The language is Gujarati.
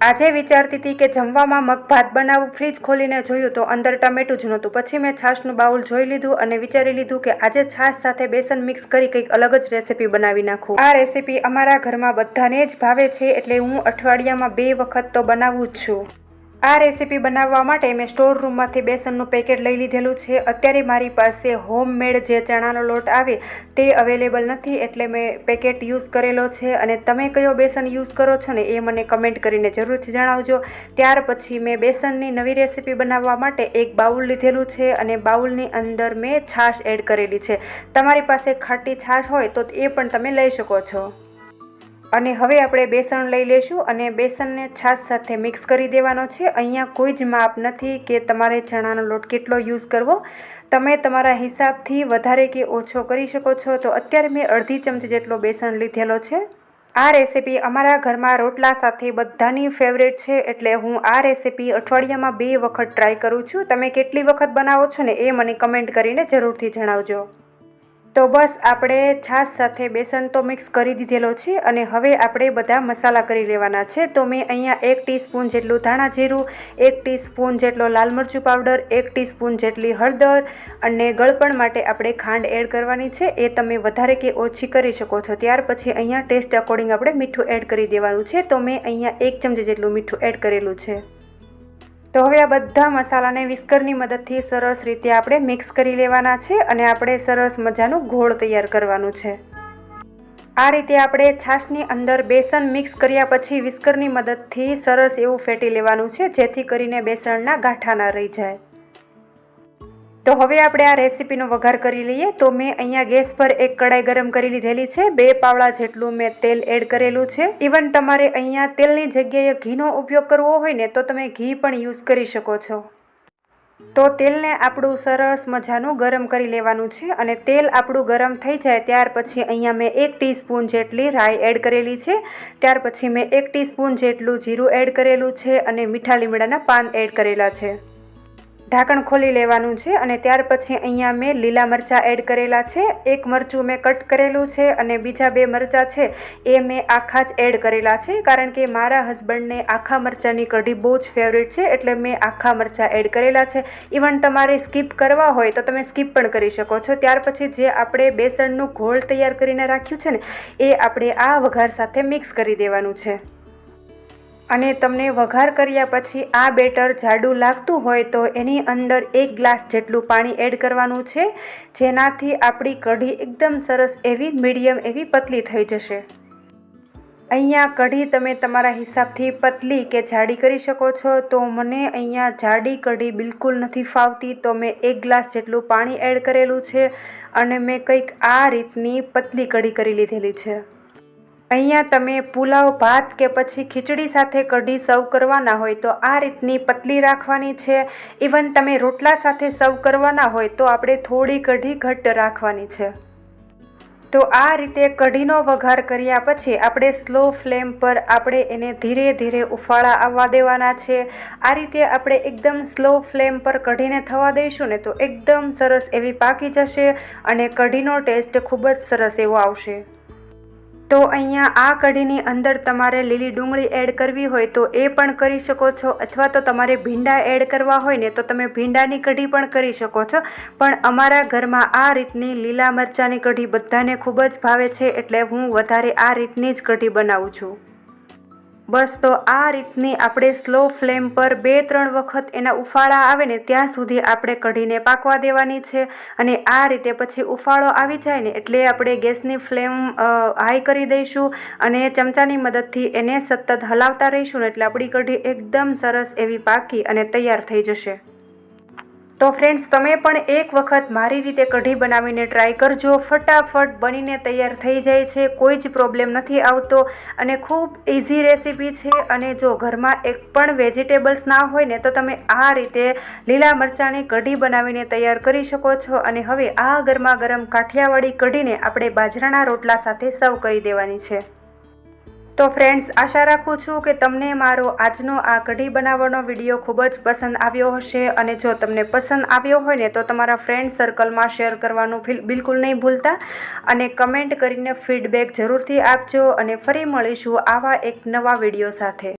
આજે વિચારતી હતી કે જમવામાં મગ ભાત બનાવું, ફ્રીજ ખોલીને જોયું તો અંદર ટમેટું જ નહોતું. પછી મેં છાશનું બાઉલ જોઈ લીધું અને વિચારી લીધું કે આજે છાશ સાથે બેસન મિક્સ કરી કંઈક અલગ જ રેસીપી બનાવી નાખું. આ રેસીપી અમારા ઘરમાં બધાને જ ભાવે છે એટલે હું અઠવાડિયામાં બે વખત તો બનાવું જ છું. આ રેસીપી બનાવવા માટે મેં સ્ટોર રૂમમાંથી બેસનનું પેકેટ લઈ લીધેલું છે. અત્યારે મારી પાસે હોમમેડ જે ચણાનો લોટ આવે તે અવેલેબલ નથી એટલે મેં પેકેટ યુઝ કરેલો છે અને તમે કયો બેસન યુઝ કરો છો ને એ મને કમેન્ટ કરીને જરૂરથી જણાવજો. ત્યાર પછી મેં બેસનની નવી રેસીપી બનાવવા માટે એક બાઉલ લીધેલું છે અને બાઉલની અંદર મેં છાશ એડ કરેલી છે. તમારી પાસે ખાટી છાશ હોય તો એ પણ તમે લઈ શકો છો. અને હવે આપણે બેસણ લઈ લેશું અને બેસનને છાશ સાથે મિક્સ કરી દેવાનો છે. અહીંયા કોઈ જ માપ નથી કે તમારે ચણાનો લોટ કેટલો યુઝ કરવો. તમે તમારા હિસાબથી વધારે કે ઓછો કરી શકો છો. તો અત્યારે મેં અડધી ચમચી જેટલો બેસણ લીધેલો છે. આ રેસીપી અમારા ઘરમાં રોટલા સાથે બધાની ફેવરેટ છે એટલે હું આ રેસીપી અઠવાડિયામાં બે વખત ટ્રાય કરું છું. તમે કેટલી વખત બનાવો છો ને એ મને કમેન્ટ કરીને જરૂરથી જણાવજો. તો બસ આપણે છાશ સાથે બેસન તો મિક્સ કરી દીધેલો છે અને હવે આપણે બધા મસાલા કરી લેવાના છે. તો મેં અહીંયા એક ટીસ્પૂન જેટલું ધાણા જીરું, એક ટીસ્પૂન જેટલો લાલ મરચું પાવડર, એક ટીસ્પૂન જેટલી હળદર અને ગળપણ માટે આપણે ખાંડ એડ કરવાની છે. એ તમે વધારે કે ઓછી કરી શકો છો. ત્યાર પછી અહીંયા ટેસ્ટ અકોર્ડિંગ આપણે મીઠું એડ કરી દેવાનું છે. તો મેં અહીંયા એક ચમચી જેટલું મીઠું એડ કરેલું છે. તો હવે આ બધા મસાલાને વિસ્કરની મદદથી સરસ રીતે આપણે મિક્સ કરી લેવાના છે અને આપણે સરસ મજાનું ઘોળ તૈયાર કરવાનું છે. આ રીતે આપણે છાશની અંદર બેસન મિક્સ કર્યા પછી વિસ્કરની મદદથી સરસ એવું ફેટી લેવાનું છે, જેથી કરીને બેસણના ગાંઠા ના રહી જાય. તો હવે આપણે આ રેસીપીનો વઘાર કરી લઈએ. તો મેં અહીંયા ગેસ પર એક કડાઈ ગરમ કરી લીધેલી છે. બે પાવડા જેટલું મેં તેલ એડ કરેલું છે. ઇવન તમારે અહીંયા તેલની જગ્યાએ ઘીનો ઉપયોગ કરવો હોય ને, તો તમે ઘી પણ યુઝ કરી શકો છો. તો તેલને આપણું સરસ મજાનું ગરમ કરી લેવાનું છે અને તેલ આપણું ગરમ થઈ જાય ત્યાર પછી અહીંયા મેં એક ટીસ્પૂન જેટલી રાઈ એડ કરેલી છે. ત્યાર પછી મેં એક ટીસ્પૂન જેટલું જીરું એડ કરેલું છે અને મીઠા લીમડાના પાન એડ કરેલા છે. ઢાંકણ ખોલી લેવાનું છે અને ત્યાર પછી અહીંયા મેં લીલા મરચાં એડ કરેલા છે. એક મરચું મેં કટ કરેલું છે અને બીજા બે મરચાં છે એ મેં આખા જ એડ કરેલા છે. કારણ કે મારા હસબન્ડને આખા મરચાંની કઢી બહુ જ ફેવરેટ છે એટલે મેં આખા મરચાં એડ કરેલા છે. ઇવન તમારે સ્કીપ કરવા હોય તો તમે સ્કીપ પણ કરી શકો છો. ત્યાર પછી જે આપણે બેસણનું ઘોળ તૈયાર કરીને રાખ્યું છે ને, એ આપણે આ વઘાર સાથે મિક્સ કરી દેવાનું છે. અને તમને વઘાર કર્યા પછી આ બેટર જાડું લાગતું હોય તો એની અંદર એક ગ્લાસ જેટલું પાણી એડ કરવાનું છે, જેનાથી આપણી કઢી એકદમ સરસ એવી મીડિયમ એવી પતલી થઈ જશે. અહીંયા કઢી તમે તમારા હિસાબથી પતલી કે જાડી કરી શકો છો, તો મને અહીંયા જાડી કઢી બિલકુલ નથી ફાવતી, તો મેં એક ગ્લાસ જેટલું પાણી એડ કરેલું છે અને મેં કંઈક આ રીતની પતલી કઢી કરી લીધેલી છે. અહીંયા તમે પુલાવ, ભાત કે પછી ખીચડી સાથે કઢી સર્વ કરવાના હોય તો આ રીતની પતલી રાખવાની છે. ઇવન તમે રોટલા સાથે સર્વ કરવાના હોય તો આપણે થોડી કઢી ઘટ્ટ રાખવાની છે. તો આ રીતે કઢીનો વઘાર કર્યા પછી આપણે સ્લો ફ્લેમ પર આપણે એને ધીરે ધીરે ઉફાળા આવવા દેવાના છે. આ રીતે આપણે એકદમ સ્લો ફ્લેમ પર કઢીને થવા દઈશું ને તો એકદમ સરસ એવી પાકી જશે અને કઢીનો ટેસ્ટ ખૂબ જ સરસ એવો આવશે. તો અહીંયા આ કઢીની અંદર તમારે લીલી ડુંગળી એડ કરવી હોય તો એ પણ કરી શકો છો, અથવા તો તમારે ભીંડા એડ કરવા હોય ને તો તમે ભીંડાની કઢી પણ કરી શકો છો. પણ અમારા ઘરમાં આ રીતની લીલા મરચાંની કઢી બધાને ખૂબ જ ભાવે છે, એટલે હું વધારે આ રીતની જ કઢી બનાવું છું. બસ તો આ રીતની આપણે સ્લો ફ્લેમ પર બે ત્રણ વખત એના ઉફાળા આવે ને ત્યાં સુધી આપણે કઢીને પાકવા દેવાની છે અને આ રીતે પછી ઉફાળો આવી જાય ને એટલે આપણે ગેસની ફ્લેમ હાઈ કરી દઈશું અને ચમચાની મદદથી એને સતત હલાવતા રહીશું ને એટલે આપણી કઢી એકદમ સરસ એવી પાકી અને તૈયાર થઈ જશે. તો ફ્રેન્ડ્સ તમે પણ એક વખત મારી રીતે કઢી બનાવીને ટ્રાય કરજો. ફટાફટ બનીને તૈયાર થઈ જાય છે, કોઈ જ પ્રોબ્લેમ નથી આવતો અને ખૂબ ઇઝી રેસીપી છે. અને જો ઘરમાં એક પણ વેજીટેબલ્સ ના હોય ને, તો તમે આ રીતે લીલા મરચાંની કઢી બનાવીને તૈયાર કરી શકો છો. અને હવે આ ગરમા ગરમ કાઠિયાવાડી કઢીને આપણે બાજરાના રોટલા સાથે સર્વ કરી દેવાની છે. તો ફ્રેન્ડ્સ આશા રાખું છું કે તમને મારો આજનો આ કઢી બનાવવાનો વીડિયો ખૂબ જ પસંદ આવ્યો હશે અને જો તમને પસંદ આવ્યો હોય ને તો તમારા ફ્રેન્ડ સર્કલમાં શેર કરવાનું બિલકુલ નહીં ભૂલતા અને કમેન્ટ કરીને ફીડબેક જરૂરથી આપજો અને ફરી મળીશું આવા એક નવા વીડિયો સાથે.